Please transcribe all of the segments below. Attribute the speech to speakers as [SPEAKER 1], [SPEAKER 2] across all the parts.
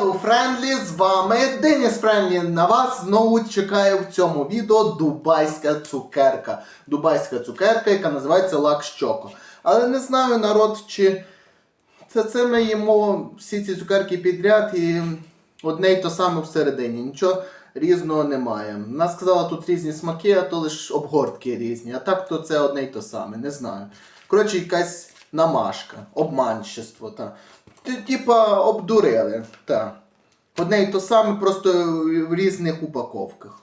[SPEAKER 1] Hello Friendly, з вами Деніс Френлі. На вас знову чекає в цьому відео дубайська цукерка. Дубайська цукерка, яка називається Лакщоко. Але не знаю народ, чи це, це ми їмо всі ці цукерки підряд і одне й то саме всередині. Нічого різного немає. Вона сказала, тут різні смаки, а то лише обгортки різні. А так то це одне й то саме, не знаю. Коротше, якась намашка, обманщество. Та. Типа обдурили. Та. Одне й то саме, просто в різних упаковках.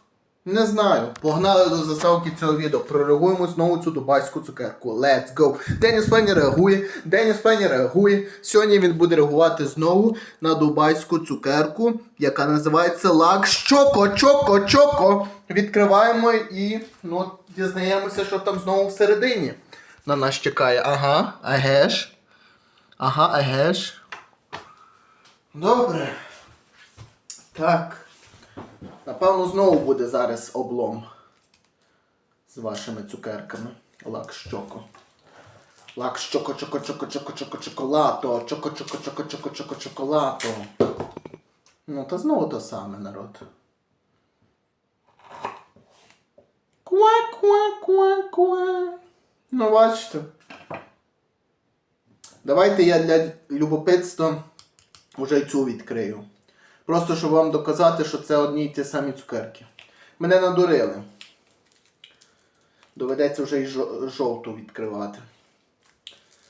[SPEAKER 1] Не знаю. Погнали до заставки цього відео. Прореагуємо знову цю дубайську цукерку. Let's go. Деніс Пенні реагує. Деніс Пенні реагує. Сьогодні він буде реагувати знову на дубайську цукерку, яка називається Лак Чоко, Чоко, Чоко. Відкриваємо і ну, дізнаємося, що там знову всередині. На нас чекає. Ага, агеш. Ага, агеш. Добре. Так. Напевно, знову буде зараз облом з вашими цукерками. Лак щоко. Лак щоко, чоко, чоко, чоко, чоко, чоколато. Чоко, чоко, чоко, чоко, чоко, чоколато. Ну, та знову то саме, народ. Ква. Ну, бачите. Давайте я для любопитства вже й цю відкрию. Просто щоб вам доказати, що це одні й ті самі цукерки. Мене надурили. Доведеться вже й жовту відкривати.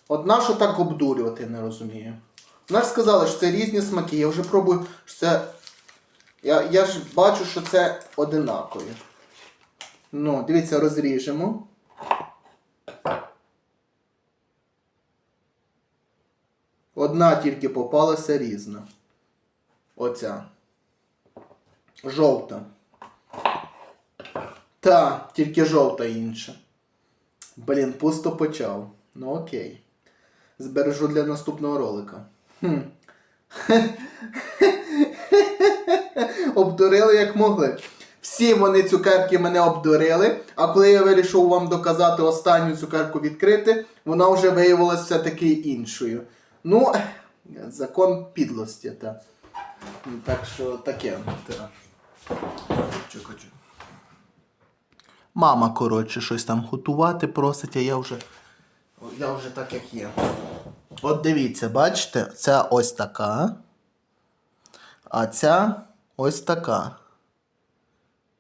[SPEAKER 1] Одна, що так обдурювати, не розумію. Вона ж сказала, що це різні смаки. Я вже пробую, що це. Я, я ж бачу, що це одинакові. Ну, дивіться, розріжемо. Одна тільки попалася різна. Оця. Жовта. Та, тільки жовта інша. Блін, пусто почав. Ну окей. Збережу для наступного ролика. Хм. Обдурили як могли. Всі вони цукерки мене обдурили, а коли я вирішив вам доказати останню цукерку відкрити, вона вже виявилася все-таки іншою. Ну, закон підлості, та. Ну, Так що таке. Та. Чекай. Мама, коротше, щось там готувати просить, а я вже. Я вже так як є. От дивіться, бачите, ця ось така. А ця ось така.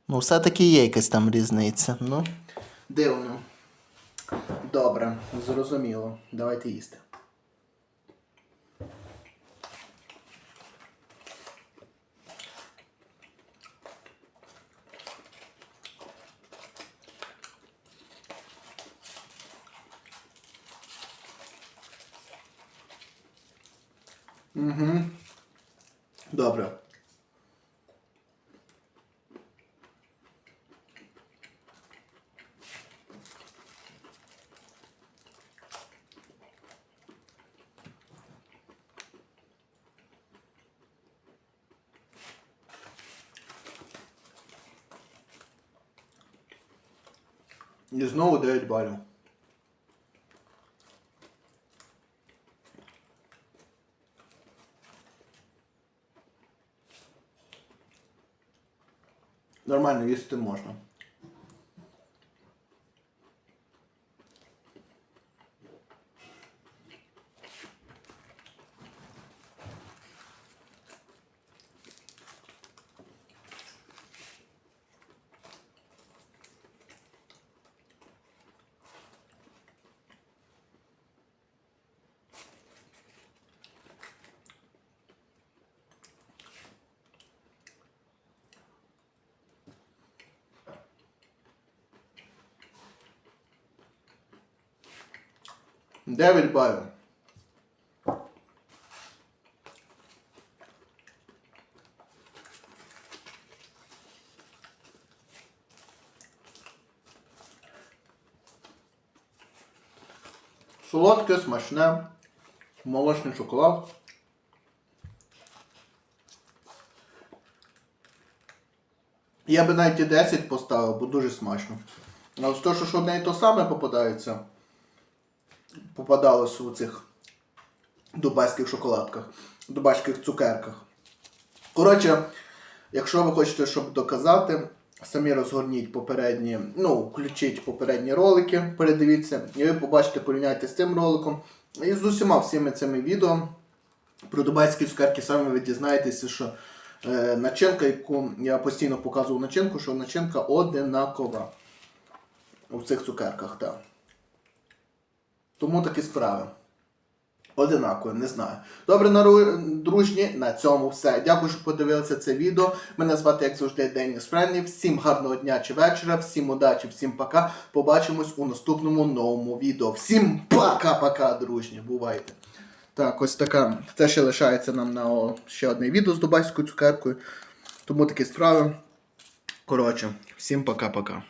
[SPEAKER 1] Ну, все-таки є якась там різниця. Ну, дивно. Добре, зрозуміло. Давайте їсти. Угу. Добре. І знову 9 балів. Нормально їсти можна. Дев'ять балів. Солодке, смачне, молочний шоколад. Я би навіть і 10 поставив, бо дуже смачно. А ось то, що одне і то саме попадається, попадалось у цих дубайських шоколадках, дубайських цукерках. Коротше, якщо ви хочете, щоб доказати, самі розгорніть попередні, ну, включіть попередні ролики, передивіться, і ви побачите, порівняйте з цим роликом. І з усіма всіми цими відео про дубайські цукерки саме ви дізнаєтеся, що е, начинка, яку я постійно показував начинку, що начинка одинакова у цих цукерках, так. Тому такі справи. Одинаково, не знаю. Добре, дружні, на цьому все. Дякую, що подивилися це відео. Мене звати, як завжди, Деніс Френлі. Всім гарного дня чи вечора, всім удачі, всім пока. Побачимось у наступному новому відео. Всім пока-пока, дружні. Бувайте. Так, ось така. Це ще лишається нам на ще одне відео з дубайською цукеркою. Тому такі справи. Коротше, всім пока-пока.